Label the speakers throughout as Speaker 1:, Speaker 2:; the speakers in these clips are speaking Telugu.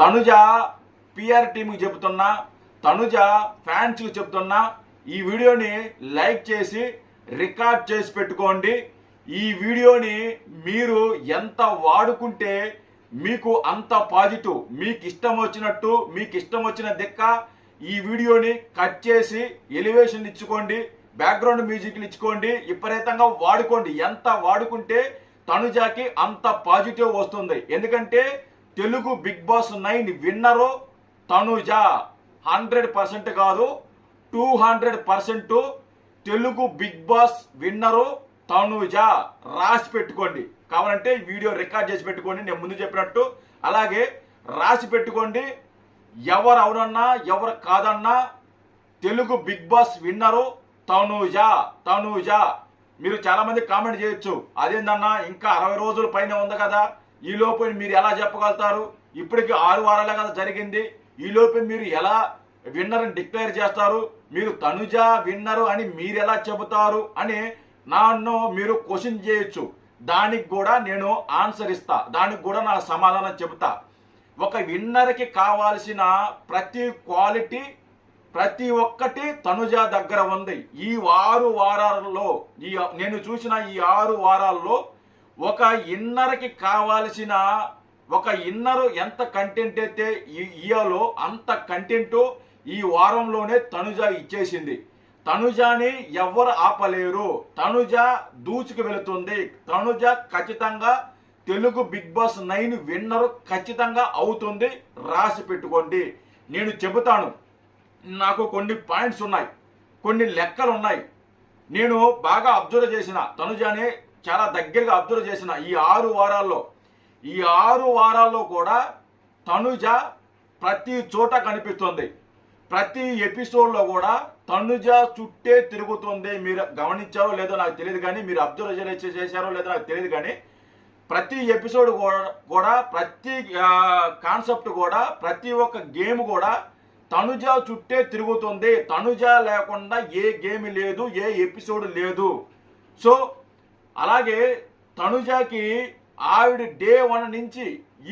Speaker 1: తనుజ పిఆర్ టీంకి చెబుతున్నా తనుజ ఫ్యాన్స్కి చెప్తున్నా ఈ వీడియోని లైక్ చేసి రికార్డ్ చేసి పెట్టుకోండి. ఈ వీడియోని మీరు ఎంత వాడుకుంటే మీకు అంత పాజిటివ్ మీకు ఇష్టం వచ్చినట్టు మీకు ఇష్టం వచ్చిన దిక్క ఈ వీడియోని కట్ చేసి ఎలివేషన్ ఇచ్చుకోండి బ్యాక్గ్రౌండ్ మ్యూజిక్లు ఇచ్చుకోండి విపరీతంగా వాడుకోండి. ఎంత వాడుకుంటే తనుజాకి అంత పాజిటివ్ వస్తుంది. ఎందుకంటే Telugu Bigg Boss nine winner Tanuja. Hundred percent కాదు two hundred percent Telugu Bigg Boss winner Tanuja. రాసి పెట్టుకోండి. కావాలంటే వీడియో రికార్డ్ చేసి పెట్టుకోండి నేను ముందు చెప్పినట్టు. అలాగే రాసి పెట్టుకోండి. ఎవరు అవునన్నా ఎవరు కాదన్నా Telugu Bigg Boss winner Tanuja. Tanuja. మీరు చాలామంది కామెంట్ చేయొచ్చు. అదేందన్నా ఇంకా అరవై రోజుల పైన ఉంది కదా. ఈ లోపు మీరు ఎలా చెప్పగలుగుతారు? ఇప్పటికి ఆరు వారాలే కదా జరిగింది. ఈ లోపు మీరు ఎలా విన్నర్ అని డిక్లేర్ చేస్తారు? మీరు తనుజ విన్నరు అని మీరు ఎలా చెబుతారు? అని నన్ను మీరు క్వశ్చన్ చేయొచ్చు. దానికి కూడా నేను ఆన్సర్ ఇస్తా. దానికి కూడా నా సమాధానం చెబుతా. ఒక విన్నర్కి కావాల్సిన ప్రతి క్వాలిటీ ప్రతి ఒక్కటి తనుజ దగ్గర ఉంది. ఈ ఆరు వారాల్లో ఈ నేను చూసిన ఈ ఆరు వారాల్లో ఒక ఇన్నర్కి కావాల్సిన ఒక ఇన్నర్ ఎంత కంటెంట్ అయితే ఇయ్యాలో అంత కంటెంట్ ఈ వారంలోనే తనుజ ఇచ్చేసింది. తనుజాని ఎవరు ఆపలేరు. తనుజ దూచుకు వెళుతుంది. తనుజ ఖచ్చితంగా Telugu Bigg Boss nine winner ఖచ్చితంగా అవుతుంది. రాసి పెట్టుకోండి. నేను చెబుతాను నాకు కొన్ని పాయింట్స్ ఉన్నాయి కొన్ని లెక్కలు ఉన్నాయి నేను బాగా అబ్జర్వ్ చేసిన తనుజాని చాలా దగ్గరగా అబ్జర్వ్ చేసిన ఈ ఆరు వారాల్లో ఈ ఆరు వారాల్లో కూడా తనుజ ప్రతి చోట కనిపిస్తుంది. ప్రతి ఎపిసోడ్లో కూడా తనుజ చుట్టే తిరుగుతుంది. మీరు గమనించారో లేదో నాకు తెలియదు కానీ మీరు అబ్జర్వ్ చేశారో లేదో నాకు తెలియదు కానీ ప్రతి ఎపిసోడ్ కూడా కూడా ప్రతి కాన్సెప్ట్ కూడా ప్రతి ఒక్క గేమ్ కూడా తనుజ చుట్టే తిరుగుతుంది. తనుజ లేకుండా ఏ గేమ్ లేదు ఏ ఎపిసోడ్ లేదు. సో అలాగే తనుజకి ఆవిడ డే వన్ నుంచి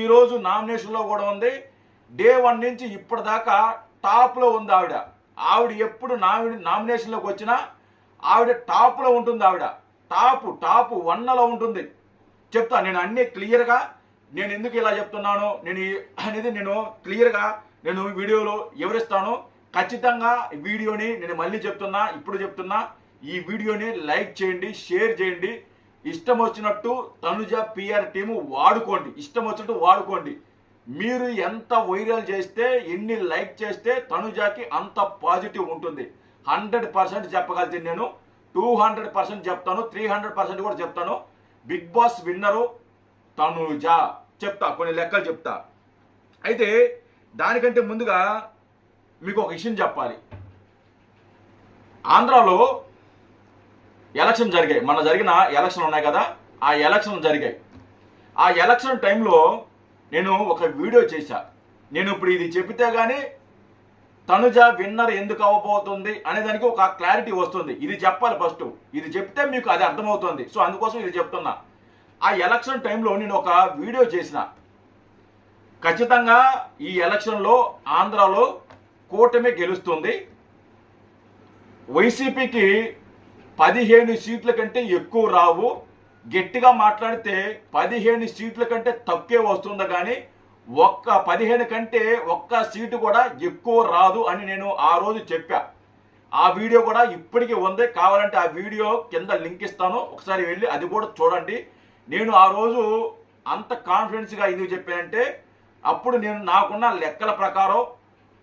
Speaker 1: ఈరోజు నామినేషన్లో కూడా ఉంది. డే వన్ నుంచి ఇప్పటిదాకా టాప్లో ఉంది ఆవిడ. ఆవిడ ఎప్పుడు నామినే నామినేషన్లోకి వచ్చినా ఆవిడ టాప్లో ఉంటుంది ఆవిడ. టాప్ టాప్ వన్లో ఉంటుంది. చెప్తా నేను అన్నీ క్లియర్గా నేను ఎందుకు ఇలా చెప్తున్నాను నేను అనేది నేను క్లియర్గా నేను వీడియోలో వివరిస్తాను. ఖచ్చితంగా వీడియోని నేను మళ్ళీ చెప్తున్నా ఇప్పుడు చెప్తున్నా. ఈ వీడియోని లైక్ చేయండి షేర్ చేయండి. ఇష్టం వచ్చినట్టు తనుజ పిఆర్ టీము వాడుకోండి. ఇష్టం వచ్చినట్టు వాడుకోండి. మీరు ఎంత వైరల్ చేస్తే ఎన్ని లైక్ చేస్తే తనుజాకి అంత పాజిటివ్ ఉంటుంది. హండ్రెడ్ పర్సెంట్ చెప్పగలితే నేను. టూ హండ్రెడ్ పర్సెంట్ చెప్తాను. త్రీ హండ్రెడ్ పర్సెంట్ కూడా చెప్తాను. బిగ్ బాస్ విన్నరు తనుజ చెప్తా. కొన్ని లెక్కలు చెప్తా. అయితే దానికంటే ముందుగా మీకు ఒక విషయం చెప్పాలి. ఆంధ్రాలో ఎలక్షన్ జరిగాయి. మన జరిగిన ఎలక్షన్ ఉన్నాయి కదా ఆ ఎలక్షన్ జరిగాయి. ఆ ఎలక్షన్ టైంలో నేను ఒక వీడియో చేశా. నేను ఇప్పుడు ఇది చెబితే కానీ తనుజ విన్నర్ ఎందుకు అవ్వబోతుంది అనే దానికి ఒక క్లారిటీ వస్తుంది. ఇది చెప్పాలి ఫస్ట్. ఇది చెప్తే మీకు అది అర్థమవుతుంది. సో అందుకోసం ఇది చెప్తున్నా. ఆ ఎలక్షన్ టైంలో నేను ఒక వీడియో చేసిన ఖచ్చితంగా ఈ ఎలక్షన్లో ఆంధ్రాలో కూటమి గెలుస్తుంది. వైసీపీకి పదిహేను సీట్ల కంటే ఎక్కువ రావు. గట్టిగా మాట్లాడితే పదిహేను సీట్ల కంటే తక్కువే వస్తుంది కానీ ఒక్క పదిహేను కంటే ఒక్క సీటు కూడా ఎక్కువ రాదు అని నేను ఆ రోజు చెప్పా. ఆ వీడియో కూడా ఇప్పటికీ ఉంది. కావాలంటే ఆ వీడియో కింద లింక్ ఇస్తాను. ఒకసారి వెళ్ళి అది కూడా చూడండి. నేను ఆ రోజు అంత కాన్ఫిడెన్స్గా ఎందుకు చెప్పానంటే అప్పుడు నేను నాకున్న లెక్కల ప్రకారం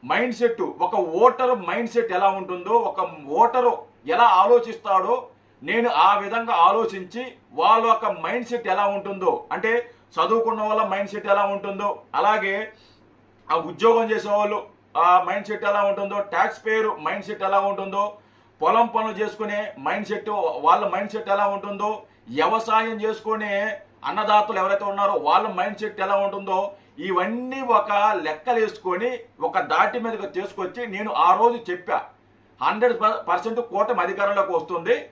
Speaker 1: మైండ్ సెట్ ఒక ఓటర్ మైండ్ సెట్ ఎలా ఉంటుందో ఒక ఓటరు ఎలా ఆలోచిస్తాడో నేను ఆ విధంగా ఆలోచించి వాళ్ళ యొక్క మైండ్ సెట్ ఎలా ఉంటుందో అంటే చదువుకున్న వాళ్ళ మైండ్ సెట్ ఎలా ఉంటుందో అలాగే ఆ ఉద్యోగం చేసేవాళ్ళు ఆ మైండ్ సెట్ ఎలా ఉంటుందో ట్యాక్స్ పేరు మైండ్ సెట్ ఎలా ఉంటుందో పొలం పనులు చేసుకునే మైండ్ సెట్ వాళ్ళ మైండ్ సెట్ ఎలా ఉంటుందో వ్యవసాయం చేసుకునే అన్నదాతలు ఎవరైతే ఉన్నారో వాళ్ళ మైండ్ సెట్ ఎలా ఉంటుందో ఇవన్నీ ఒక లెక్కలు వేసుకొని ఒక దాటి మీదకి తీసుకొచ్చి నేను ఆ రోజు చెప్పా. హండ్రెడ్ పర్సెంట్ కూటమి అధికారంలోకి వస్తుంది.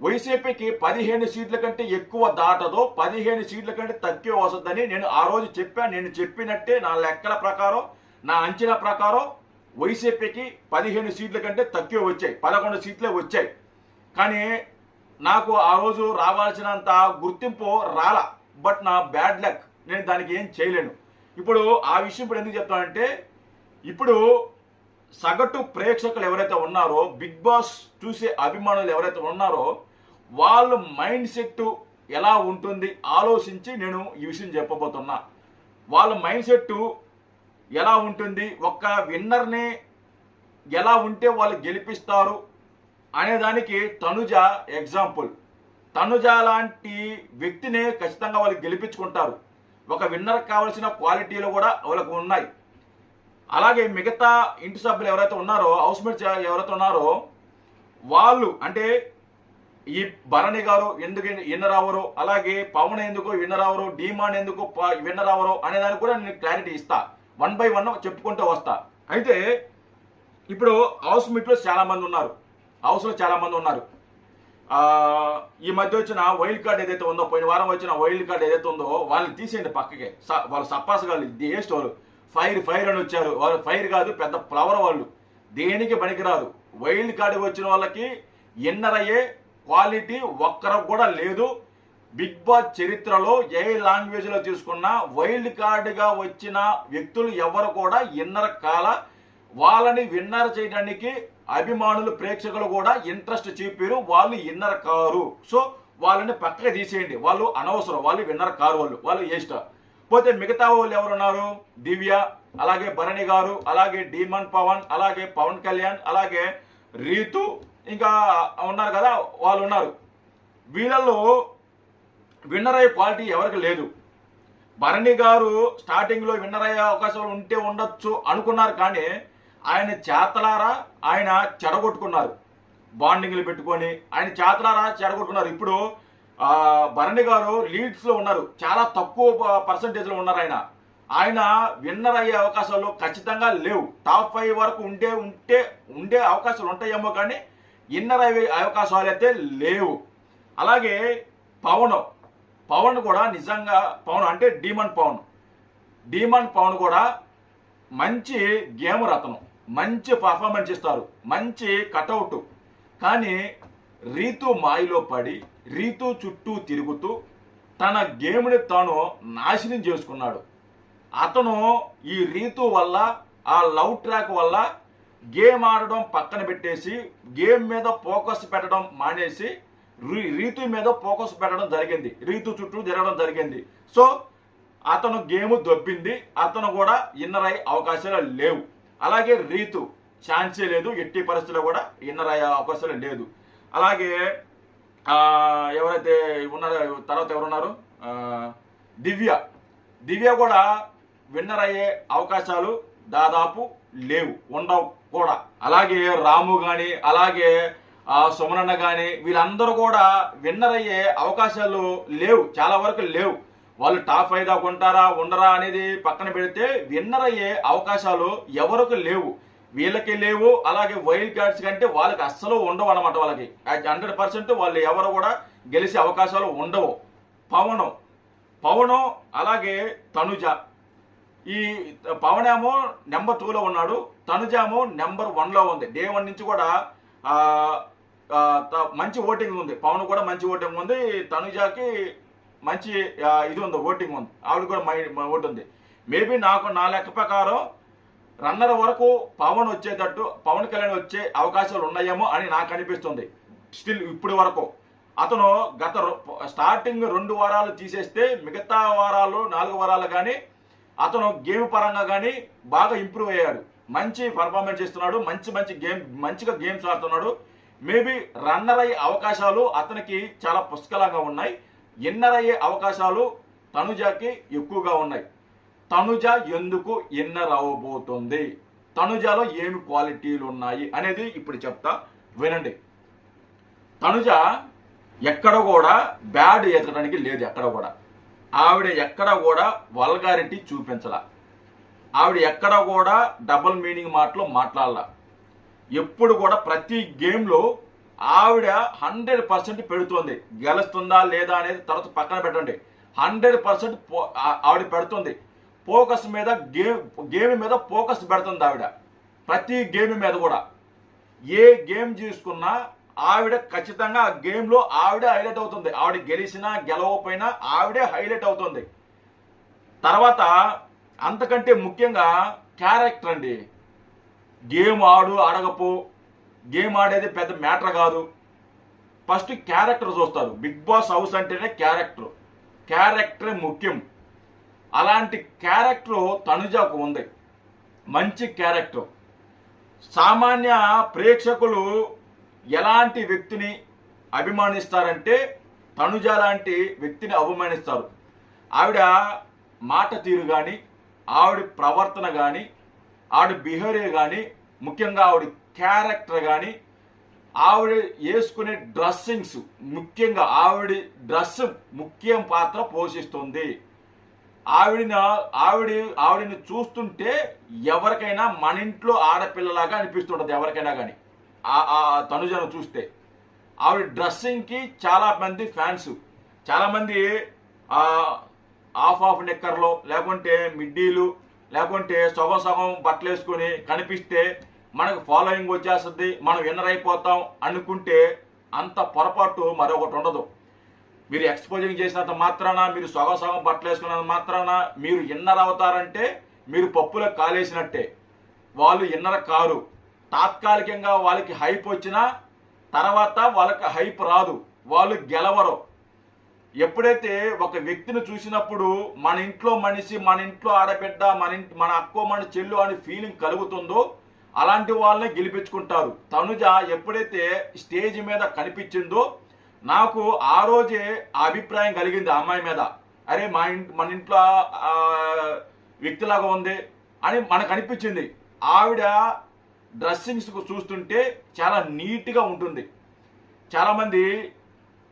Speaker 1: వైసీపీకి పదిహేను సీట్ల కంటే ఎక్కువ దాటదో పదిహేను సీట్ల కంటే తక్కువ వస్తుందని నేను ఆ రోజు చెప్పాను నేను చెప్పినట్టే నా లెక్కల ప్రకారం నా అంచనా ప్రకారం వైసీపీకి పదిహేను సీట్ల కంటే తక్కువ వచ్చాయి. పదకొండు సీట్లే వచ్చాయి. కానీ నాకు ఆ రోజు రావాల్సినంత గుర్తింపు రాల. బట్ నా బ్యాడ్ లక్. నేను దానికి ఏం చేయలేను. ఇప్పుడు ఆ విషయం ఇప్పుడు ఎందుకు చెప్తానంటే ఇప్పుడు సగటు ప్రేక్షకులు ఎవరైతే ఉన్నారో బిగ్ బాస్ చూసే అభిమానులు ఎవరైతే ఉన్నారో వాళ్ళ మైండ్ సెట్ ఎలా ఉంటుంది ఆలోచించి నేను ఈ విషయం చెప్పబోతున్నా. వాళ్ళ మైండ్ సెట్ ఎలా ఉంటుంది ఒక్క విన్నర్ని ఎలా ఉంటే వాళ్ళు గెలిపిస్తారు అనేదానికి తనుజ ఎగ్జాంపుల్. తనుజ లాంటి వ్యక్తిని ఖచ్చితంగా వాళ్ళు గెలిపించుకుంటారు. ఒక విన్నర్ కావాల్సిన క్వాలిటీలు కూడా వాళ్ళకు ఉన్నాయి. అలాగే మిగతా ఇంటి సభ్యులు ఎవరైతే ఉన్నారో హౌస్ మేట్స్ ఎవరైతే ఉన్నారో వాళ్ళు అంటే ఈ భరణి గారు ఎందుకు విన్నర్ అవ్వరు అలాగే పవన్ ఎందుకు విన్నర్ రావరు డీమాన్ ఎందుకు ప- విన్నర్ అవ్వరు అనే దానికి కూడా నేను క్లారిటీ ఇస్తా. వన్ బై వన్ చెప్పుకుంటూ వస్తా. అయితే ఇప్పుడు హౌస్ మీట్లో చాలా మంది ఉన్నారు. హౌస్లో చాలా మంది ఉన్నారు ఈ మధ్య వచ్చిన వైల్డ్ కార్డ్ ఏదైతే ఉందో పోయిన వారం వచ్చిన వైల్డ్ కార్డ్ ఏదైతే ఉందో వాళ్ళని తీసేయండి పక్కకి. స- వాళ్ళు సప్పాస్ గారు ఇది ఏ స్టోరు. ఫైర్ ఫైర్ అని వచ్చారు. వాళ్ళు ఫైర్ కాదు పెద్ద ఫ్లవర్ వాళ్ళు. దేనికి పనికిరాదు. వైల్డ్ కార్డ్ వచ్చిన వాళ్ళకి ఇన్నర్ అయ్యే క్వాలిటీ ఒక్కరికి కూడా లేదు. బిగ్ బాస్ చరిత్రలో ఏ లాంగ్వేజ్లో తీసుకున్నా వైల్డ్ కార్డ్గా వచ్చిన వ్యక్తులు ఎవరు కూడా ఇన్నర్ కాల వాళ్ళని విన్నర్ చేయడానికి అభిమానులు ప్రేక్షకులు కూడా ఇంట్రెస్ట్ చూపారు. వాళ్ళు ఇన్నర్ కారు. సో వాళ్ళని పక్కకి తీసేయండి. వాళ్ళు అనవసరం. వాళ్ళు విన్నర్ కారు వాళ్ళు. వాళ్ళు ఏష్ట పోతే మిగతా వాళ్ళు ఎవరున్నారు? దివ్య అలాగే భరణి గారు అలాగే డీమన్ పవన్ అలాగే పవన్ కళ్యాణ్ అలాగే రీతు ఇంకా ఉన్నారు కదా వాళ్ళు ఉన్నారు. వీళ్ళల్లో విన్నర్ అయ్యే క్వాలిటీ ఎవరికి లేదు. భరణి గారు స్టార్టింగ్లో విన్నర్ అయ్యే అవకాశాలు ఉంటే ఉండొచ్చు అనుకున్నారు కానీ ఆయన చేతలారా ఆయన చెడగొట్టుకున్నారు. బాండింగ్లు పెట్టుకొని ఆయన చేతలారా చెడగొట్టుకున్నారు. ఇప్పుడు భరణి గారు లీడ్స్లో ఉన్నారు. చాలా తక్కువ పర్సంటేజ్లో ఉన్నారు ఆయన. ఆయన విన్నర్ అయ్యే అవకాశాలు ఖచ్చితంగా లేవు. టాప్ ఫైవ్ వరకు ఉంటే ఉంటే ఉండే అవకాశాలు ఉంటాయేమో కానీ ఇన్నర్ అయ్యే అవకాశాలు అయితే లేవు. అలాగే పవన్ పవన్ కూడా నిజంగా పవన్ అంటే డీమన్ పవన్. డీమన్ పవన్ కూడా మంచి గేమ్ రతనం మంచి పర్ఫార్మెన్స్ ఇస్తారు. మంచి కటౌట్ కానీ రీతు మాయలో పడి రీతు చుట్టూ తిరుగుతూ తన గేమ్ని తాను నాశనం చేసుకున్నాడు. అతను ఈ రీతు వల్ల ఆ లవ్ ట్రాక్ వల్ల గేమ్ ఆడడం పక్కన పెట్టేసి గేమ్ మీద ఫోకస్ పెట్టడం మానేసి రీ- రీతు మీద ఫోకస్ పెట్టడం జరిగింది. రీతు చుట్టూ తిరగడం జరిగింది. సో అతను గేమ్ దొబ్బింది. అతను కూడా ఇన్నర్ అయ్యే అవకాశాలు లేవు. అలాగే రీతు ఛాన్సే లేదు. ఎట్టి పరిస్థితుల్లో కూడా ఇన్నర్ అయ్యే అవకాశాలు లేదు. అలాగే ఎవరైతే ఉన్నారో తర్వాత ఎవరున్నారు? దివ్య. దివ్య కూడా విన్నర్ అయ్యే అవకాశాలు దాదాపు లేవు ఉండవు కూడా. అలాగే రాము కానీ అలాగే ఆ సుమనన్న కానీ వీళ్ళందరూ కూడా విన్నర్ అయ్యే అవకాశాలు లేవు చాలా వరకు లేవు. వాళ్ళు టాప్ ఫైవ్ దాకా ఉంటారా ఉండరా అనేది పక్కన పెడితే విన్నర్ అయ్యే అవకాశాలు ఎవరికి లేవు. వీళ్ళకి లేవు అలాగే వైల్డ్ కార్డ్స్ కంటే వాళ్ళకి అస్సలు ఉండవు అనమాట వాళ్ళకి. హండ్రెడ్ పర్సెంట్ వాళ్ళు ఎవరు కూడా గెలిచే అవకాశాలు ఉండవు. పవనం పవనం అలాగే తనుజ. ఈ పవన్ ఏమో నెంబర్ టూలో ఉన్నాడు తనుజామో నెంబర్ వన్లో ఉంది. డే వన్ నుంచి కూడా మంచి ఓటింగ్ ఉంది. పవన్ కూడా మంచి ఓటింగ్ ఉంది తనుజాకి మంచి ఇది ఉంది ఓటింగ్ ఉంది. ఆవిడ కూడా మై ఓటు ఉంది మేబీ నాకు నా లెక్క ప్రకారం రన్నర్ వరకు పవన్ వచ్చేటట్టు పవన్ కళ్యాణ్ వచ్చే అవకాశాలు ఉన్నాయేమో అని నాకు అనిపిస్తుంది. స్టిల్ ఇప్పటి వరకు. అతను గత స్టార్టింగ్ రెండు వారాలు తీసేస్తే మిగతా వారాలు నాలుగు వారాలు కానీ అతను గేమ్ పరంగా కానీ బాగా ఇంప్రూవ్ అయ్యాడు. మంచి పర్ఫార్మెన్స్ ఇస్తున్నాడు మంచి మంచి గేమ్ మంచిగా గేమ్స్ ఆడుతున్నాడు. మేబీ రన్నర్ అయ్యే అవకాశాలు అతనికి చాలా పుష్కలంగా ఉన్నాయి. ఇన్నర్ అయ్యే అవకాశాలు తనుజాకి ఎక్కువగా ఉన్నాయి. తనుజ ఎందుకు ఇన్నర్ అవ్వబోతుంది తనుజాలో ఏమి క్వాలిటీలు ఉన్నాయి అనేది ఇప్పుడు చెప్తా వినండి. తనుజ ఎక్కడ కూడా బ్యాడ్ ఎదగడానికి లేదు ఎక్కడ కూడా. ఆవిడ ఎక్కడ కూడా వల్గారిటీ చూపించాల. ఆవిడ ఎక్కడ కూడా డబుల్ మీనింగ్ మాటలు మాట్లాడాల. ఎప్పుడు కూడా ప్రతి గేమ్లో ఆవిడ హండ్రెడ్ పర్సెంట్ పెడుతుంది. గెలుస్తుందా లేదా అనేది తర్వాత పక్కన పెట్టండి. హండ్రెడ్ పర్సెంట్ ఆవిడ పెడుతుంది. ఫోకస్ మీద గేమ్ గేమ్ మీద ఫోకస్ పెడుతుంది ఆవిడ. ప్రతి గేమ్ మీద కూడా. ఏ గేమ్ తీసుకున్నా ఆవిడ ఖచ్చితంగా ఆ గేమ్లో ఆవిడే హైలైట్ అవుతుంది. ఆవిడ గెలిచినా గెలవకపోయినా ఆవిడే హైలైట్ అవుతుంది. తర్వాత అంతకంటే ముఖ్యంగా క్యారెక్టర్ అండి. గేమ్ ఆడు ఆడకపో. గేమ్ ఆడేది పెద్ద మ్యాటర్ కాదు. ఫస్ట్ క్యారెక్టర్ చూస్తారు. బిగ్ బాస్ హౌస్ అంటేనే క్యారెక్టర్. క్యారెక్టరే ముఖ్యం. అలాంటి క్యారెక్టర్ తనుజాకు ఉంది. మంచి క్యారెక్టర్. సామాన్య ప్రేక్షకులు ఎలాంటి వ్యక్తిని అభిమానిస్తారంటే తనుజ లాంటి వ్యక్తిని అభిమానిస్తారు. ఆవిడ మాట తీరు కానీ ఆవిడ ప్రవర్తన కానీ ఆవిడ బిహేవియర్ కానీ ముఖ్యంగా ఆవిడ క్యారెక్టర్ కానీ ఆవిడ వేసుకునే డ్రెస్సింగ్స్ ముఖ్యంగా ఆవిడ డ్రెస్ ముఖ్యం పాత్ర పోషిస్తుంది. ఆవిడని ఆవిడ ఆవిడని చూస్తుంటే ఎవరికైనా మన ఇంట్లో ఆడపిల్లలాగా అనిపిస్తుంటుంది ఎవరికైనా కానీ ఆ తనుజను చూస్తే. ఆవిడ డ్రెస్సింగ్కి చాలా మంది ఫ్యాన్స్. చాలామంది ఆఫ్ ఆఫ్ హాఫ్ హాఫ్ నిక్కర్లో లేకుంటే మిడ్డీలు లేకుంటే సగం సగం బట్టలు వేసుకొని కనిపిస్తే మనకు ఫాలోయింగ్ వచ్చేస్తుంది మనం విన్నర్ అయిపోతాం అనుకుంటే అంత పొరపాటు మరొకటి ఉండదు. మీరు ఎక్స్పోజింగ్ చేసినంత మాత్రాన మీరు సగం సగం బట్టలు వేసుకున్నంత మాత్రాన మీరు ఇన్నర్ అవుతారంటే మీరు పప్పులో కాలేసినట్టే. వాళ్ళు ఇన్నర్ కారు. తాత్కాలికంగా వాళ్ళకి హైప్ వచ్చినా తర్వాత వాళ్ళకి హైప్ రాదు. వాళ్ళు గెలవరు. ఎప్పుడైతే ఒక వ్యక్తిని చూసినప్పుడు మన ఇంట్లో మనిషి మన ఇంట్లో ఆడబిడ్డ మన ఇంటి మన అక్కో మన చెల్లు అనే ఫీలింగ్ కలుగుతుందో అలాంటి వాళ్ళని గెలిపించుకుంటారు. తనుజ ఎప్పుడైతే స్టేజ్ మీద కనిపించిందో నాకు ఆ రోజే ఆ అభిప్రాయం కలిగింది ఆ అమ్మాయి మీద. అరే మా ఇంటి మన ఇంట్లో వ్యక్తిలాగా ఉంది అని మనకు అనిపించింది. ఆవిడ డ్రెస్సింగ్స్ చూస్తుంటే చాలా నీట్గా ఉంటుంది. చాలామంది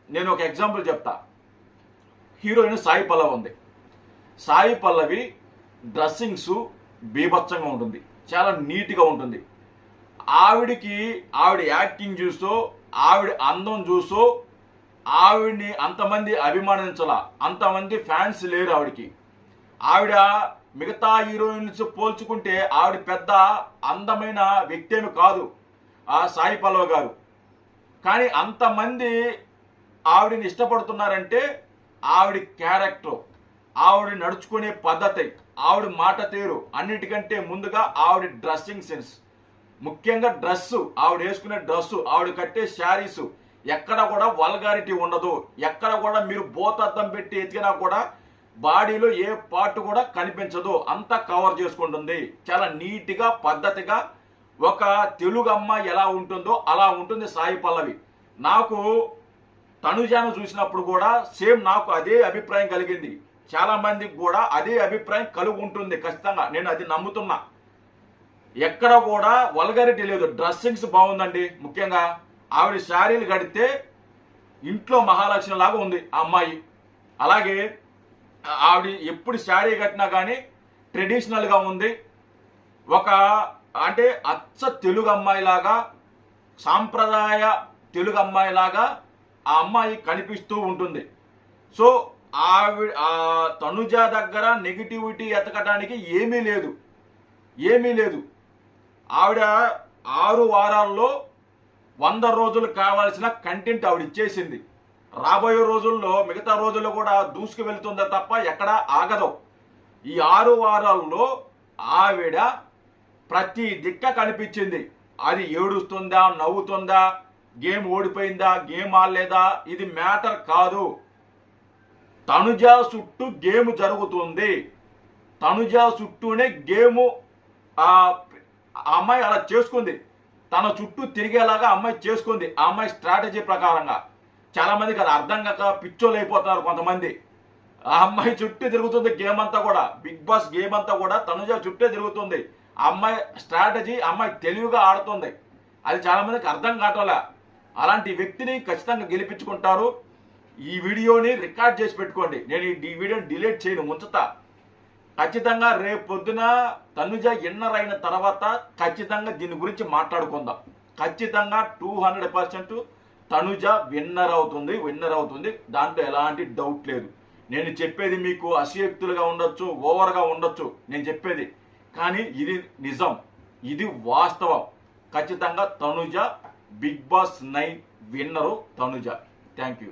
Speaker 1: నేను ఒక ఎగ్జాంపుల్ చెప్తా. హీరోయిన్ సాయి పల్లవి ఉంది. సాయి పల్లవి డ్రెస్సింగ్స్ బీభత్సంగా ఉంటుంది. చాలా నీట్గా ఉంటుంది. ఆవిడికి ఆవిడ యాక్టింగ్ చూసో ఆవిడ అందం చూసో ఆవిడ్ని అంతమంది అభిమానించాల. అంతమంది ఫ్యాన్స్ లేరు ఆవిడకి. ఆవిడ మిగతా హీరోయిన్స్ పోల్చుకుంటే ఆవిడ పెద్ద అందమైన వ్యక్తి ఏమి కాదు ఆ సాయి పల్లవ్ గారు. కానీ అంతమంది ఆవిడని ఇష్టపడుతున్నారంటే ఆవిడ క్యారెక్టర్ ఆవిడ నడుచుకునే పద్ధతి ఆవిడ మాట తీరు అన్నిటికంటే ముందుగా ఆవిడ డ్రెస్సింగ్ సెన్స్. ముఖ్యంగా డ్రెస్సు ఆవిడ వేసుకునే డ్రెస్సు ఆవిడ కట్టే శారీస్ ఎక్కడ కూడా వల్గారిటీ ఉండదు. ఎక్కడ కూడా మీరు బోతద్దం పెట్టి ఎతికినా కూడా బాడీలో ఏ పార్ట్ కూడా కనిపించదు. అంతా కవర్ చేసుకుంటుంది. చాలా నీట్గా పద్ధతిగా ఒక తెలుగు అమ్మాయి ఎలా ఉంటుందో అలా ఉంటుంది సాయి పల్లవి. నాకు తనుజాను చూసినప్పుడు కూడా సేమ్ నాకు అదే అభిప్రాయం కలిగింది. చాలా మందికి కూడా అదే అభిప్రాయం కలిగి ఉంటుంది ఖచ్చితంగా. నేను అది నమ్ముతున్నా. ఎక్కడ కూడా వల్గరిటీ లేదు. డ్రెస్సింగ్స్ బాగుందండి ముఖ్యంగా. ఆవిడ శారీలు కడితే ఇంట్లో మహాలక్ష్మి లాగా ఉంది ఆ అమ్మాయి. అలాగే ఆవిడ ఎప్పుడు శారీ కట్టినా కానీ ట్రెడిషనల్గా ఉంది. ఒక అంటే అచ్చ తెలుగు అమ్మాయిలాగా సాంప్రదాయ తెలుగు అమ్మాయిలాగా ఆ అమ్మాయి కనిపిస్తూ ఉంటుంది. సో ఆవిడ ఆ తనుజ దగ్గర నెగిటివిటీ ఎతకడానికి ఏమీ లేదు. ఏమీ లేదు. ఆవిడ ఆరు వారాల్లో వంద రోజులు కావాల్సిన కంటెంట్ ఆవిడ ఇచ్చేసింది. రాబోయే రోజుల్లో మిగతా రోజుల్లో కూడా దూసుకు వెళ్తుందా తప్ప ఎక్కడా ఆగదు. ఈ ఆరు వారాల్లో ఆవిడ ప్రతి దిక్క కనిపించింది. అది ఏడుస్తుందా నవ్వుతుందా గేమ్ ఓడిపోయిందా గేమ్ ఆడలేదా ఇది మ్యాటర్ కాదు. తనుజ చుట్టూ గేమ్ జరుగుతుంది. తనుజ చుట్టూనే గేము ఆ అమ్మాయి అలా చేసుకుంది. తన చుట్టూ తిరిగేలాగా అమ్మాయి చేసుకుంది. ఆ అమ్మాయి స్ట్రాటజీ ప్రకారంగా. చాలా మందికి అది అర్థం కాక పిచ్చోళ్ళు అయిపోతున్నారు కొంతమంది. ఆ అమ్మాయి చుట్టూ తిరుగుతుంది గేమ్ అంతా కూడా. బిగ్ బాస్ గేమ్ అంతా కూడా తనుజ చుట్టే తిరుగుతుంది. ఆ అమ్మాయి స్ట్రాటజీ అమ్మాయి తెలివిగా ఆడుతుంది. అది చాలా మందికి అర్థం కావట్లే. అలాంటి వ్యక్తిని ఖచ్చితంగా గెలిపించుకుంటారు. ఈ వీడియోని రికార్డ్ చేసి పెట్టుకోండి. నేను ఈ వీడియోని డిలీట్ చేయను ఉంచుతా ఖచ్చితంగా రేపు పొద్దున తనుజ ఇన్నర్ అయిన తర్వాత ఖచ్చితంగా దీని గురించి మాట్లాడుకుందాం. ఖచ్చితంగా two hundred percent Tanuja winner అవుతుంది విన్నర్ అవుతుంది. దాంట్లో ఎలాంటి డౌట్ లేదు. నేను చెప్పేది మీకు అశయోక్తులుగా ఉండొచ్చు ఓవర్గా ఉండొచ్చు. నేను చెప్పేది. కానీ ఇది నిజం. ఇది వాస్తవం. ఖచ్చితంగా Tanuja Bigg Boss nine winner Tanuja. Thank you.